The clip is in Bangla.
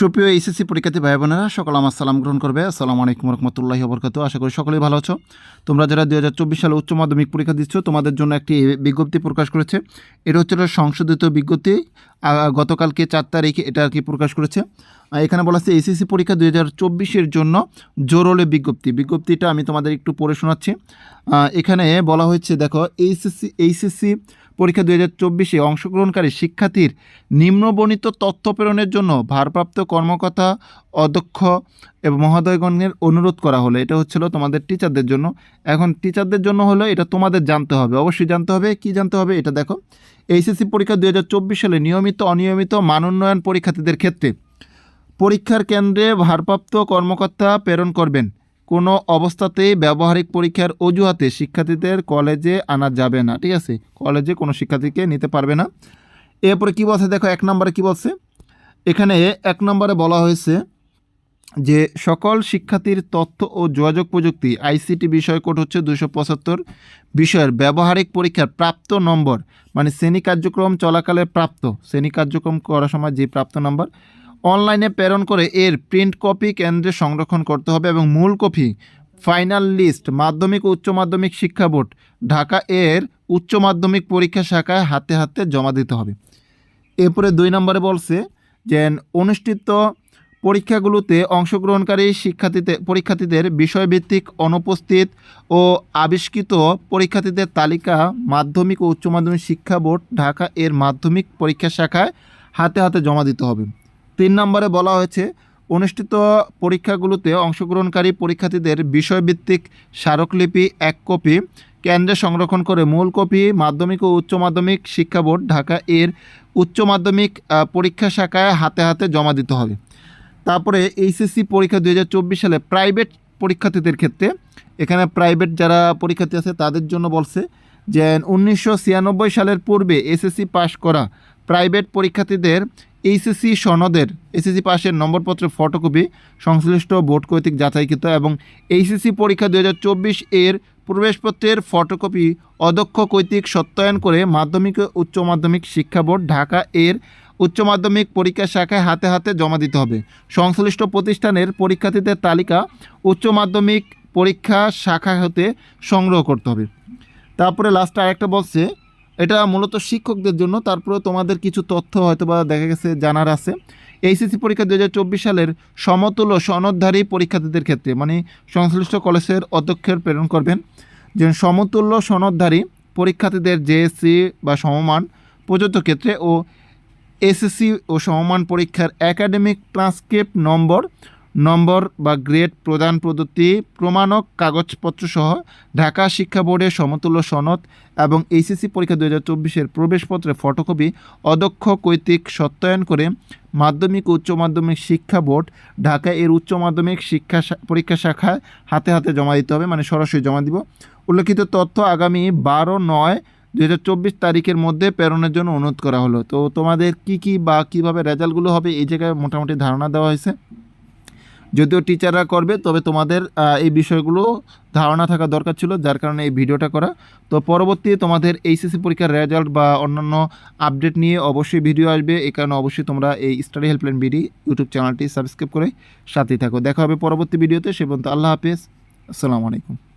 সুপ্রিয় এইচএসসি পরীক্ষার্থী ভাই বোনেরা সকল আমার সালাম গ্রহণ করবে। আসসালামু আলাইকুম রহমতুল্লাহি বরকাত আশা করি সকলেই ভালো আছো। তোমরা যারা দু হাজার চব্বিশ সালে উচ্চ মাধ্যমিক পরীক্ষা দিচ্ছ, তোমাদের জন্য একটি বিজ্ঞপ্তি প্রকাশ করেছে। এটা হচ্ছে সংশোধিত বিজ্ঞপ্তি। গতকালকে চার তারিখে এটা আর কি প্রকাশ করেছে। এখানে বলা আছে, এইচএসসি পরীক্ষা দু হাজার চব্বিশের জন্য জোরলে বিজ্ঞপ্তি। বিজ্ঞপ্তিটা আমি তোমাদের একটু পড়ে শোনাচ্ছি। এখানে বলা হয়েছে, দেখো, এইচএসসি এইচএসসি পরীক্ষা দুই হাজার চব্বিশে অংশগ্রহণকারী শিক্ষার্থীর নিম্নবর্ণিত তথ্য প্রেরণের জন্য ভারপ্রাপ্ত কর্মকর্তা, অধ্যক্ষ এবং মহোদয়গণের অনুরোধ করা হলো। এটা হচ্ছিল তোমাদের টিচারদের জন্য। এখন টিচারদের জন্য হলো, এটা তোমাদের জানতে হবে। অবশ্যই জানতে হবে। কি জানতে হবে? এটা দেখো। এইচএসসি পরীক্ষা দুই হাজার চব্বিশ সালে নিয়মিত, অনিয়মিত মানোন্নয়ন পরীক্ষার্থীদের ক্ষেত্রে পরীক্ষার কেন্দ্রে ভারপ্রাপ্ত কর্মকর্তা প্রেরণ করবেন। কোনো অবস্থাতেই ব্যবহারিক পরীক্ষার অজুহাতে শিক্ষার্থীদের কলেজে আনা যাবে না, ঠিক আছে? কলেজে কোনো শিক্ষার্থীকে নিতে পারবে না। এরপরে কী বলছে? দেখো, এক নম্বরে কী বলছে? এখানে এক নম্বরে বলা হয়েছে যে, সকল শিক্ষার্থীর তথ্য ও যোগাযোগ প্রযুক্তি, আইসিটি বিষয় কোড হচ্ছে দুশো পঁচাত্তর, বিষয়ের ব্যবহারিক পরীক্ষার প্রাপ্ত নম্বর মানে শ্রেণি কার্যক্রম চলাকালে প্রাপ্ত। শ্রেণি কার্যক্রম করার সময় যে প্রাপ্ত নম্বর অনলাইনে প্রেরণ করে এর প্রিন্ট কপি কেন্দ্রে সংরক্ষণ করতে হবে এবং মূল কপি ফাইনাল লিস্ট মাধ্যমিক উচ্চ মাধ্যমিক শিক্ষা বোর্ড, ঢাকা এর উচ্চ মাধ্যমিক পরীক্ষা শাখায় হাতে হাতে জমা দিতে হবে। এরপরে দুই নম্বরে বলছে যে, অনুষ্ঠিত পরীক্ষাগুলোতে অংশগ্রহণকারী শিক্ষার্থীদের পরীক্ষার্থীদের বিষয়ভিত্তিক অনুপস্থিত ও আবিষ্কৃত পরীক্ষার্থীদের তালিকা মাধ্যমিক ও উচ্চ মাধ্যমিক শিক্ষা বোর্ড, ঢাকা এর মাধ্যমিক পরীক্ষা শাখায় হাতে হাতে জমা দিতে হবে। তিন নম্বরে বলা হয়েছে, অনুষ্ঠিত পরীক্ষাগুলোতে অংশগ্রহণকারী পরীক্ষার্থীদের বিষয়ভিত্তিক স্মারকলিপি এক কপি, কেন্দ্রে সংরক্ষণ করে মূল কপি, মাধ্যমিক ও উচ্চ মাধ্যমিক শিক্ষা বোর্ড ঢাকা এর উচ্চ মাধ্যমিক পরীক্ষা শাখায় হাতে হাতে জমা দিতে হবে। তারপরে এইচএসসি পরীক্ষা দু হাজার চব্বিশ সালে প্রাইভেট পরীক্ষার্থীদের ক্ষেত্রে, এখানে প্রাইভেট যারা পরীক্ষার্থী আছে তাদের জন্য বলছে যে, উনিশশো ছিয়ানব্বই সালের পূর্বে এসএসসি পাশ করা প্রাইভেট পরীক্ষার্থীদের এইচএসসি সনদের এসএসসি পাশের নম্বরপত্রের ফটোকপি সংশ্লিষ্ট বোর্ড কর্তৃক যাচাইকৃত এবং এইচএসসি পরীক্ষা দু হাজার চব্বিশ এর প্রবেশপত্রের ফটোকপি অদক্ষ কর্তৃক সত্যায়ন করে মাধ্যমিক ও উচ্চ মাধ্যমিক শিক্ষা বোর্ড ঢাকা এর উচ্চ মাধ্যমিক পরীক্ষা শাখায় হাতে হাতে জমা দিতে হবে। সংশ্লিষ্ট প্রতিষ্ঠানের পরীক্ষার্থীদের তালিকা উচ্চ মাধ্যমিক পরীক্ষা শাখা হতে সংগ্রহ করতে হবে। তারপরে লাস্টে আরেকটা বলছে এটা মূলত শিক্ষকদের জন্য। তারপরে তোমাদের কিছু তথ্য হয়তো বা দেখা গেছে, জানার আছে। এইচএসসি পরীক্ষা দু হাজার চব্বিশ সালের সমতুল্য সনদধারী পরীক্ষার্থীদের ক্ষেত্রে মানে সংশ্লিষ্ট কলেজের অধ্যক্ষের প্রেরণ করবেন। যে সমতুল্য সনদধারী পরীক্ষার্থীদের জেএসসি বা সমমান প্রযোজ্য ক্ষেত্রে ও এসএসসি ও সমমান পরীক্ষার একাডেমিক ট্রান্সক্রিপ্ট নম্বর নম্বর বা গ্রেড প্রদান পদ্ধতি, প্রমাণক কাগজপত্র সহ ঢাকা শিক্ষা বোর্ডের সমতুল্য সনদ এবং এইচএসসি পরীক্ষা দু হাজার চব্বিশের প্রবেশপত্রের ফটোকপি, অদক্ষ কর্তৃক সত্যায়ন করে মাধ্যমিক উচ্চ মাধ্যমিক শিক্ষা বোর্ড ঢাকা এর উচ্চ মাধ্যমিক শিক্ষা পরীক্ষা শাখায় হাতে হাতে জমা দিতে হবে মানে সরাসরি জমা দিব। উল্লেখিত তথ্য আগামী বারো নয় দু তারিখের মধ্যে প্রেরণের জন্য অনুরোধ করা হলো। তো তোমাদের কি কি বা কীভাবে রেজাল্টগুলো হবে এই জায়গায় মোটামুটি ধারণা দেওয়া হয়েছে। যদিও টিচাররা করবে, তবে তোমাদের এই বিষয়গুলো ধারণা থাকা দরকার ছিল, যার কারণে এই ভিডিওটা করা। তো পরবর্তী তোমাদের এইচএসসি পরীক্ষার রেজাল্ট বা অন্যান্য আপডেট নিয়ে অবশ্যই ভিডিও আসবে। এই কারণে অবশ্যই তোমরা এই স্টাডি হেল্পলাইন বিডি ইউটিউব চ্যানেলটি সাবস্ক্রাইব করে সাথেই থাকো। দেখা হবে পরবর্তী ভিডিওতে সে পর্যন্ত আল্লাহ হাফেজ। আসসালামু আলাইকুম।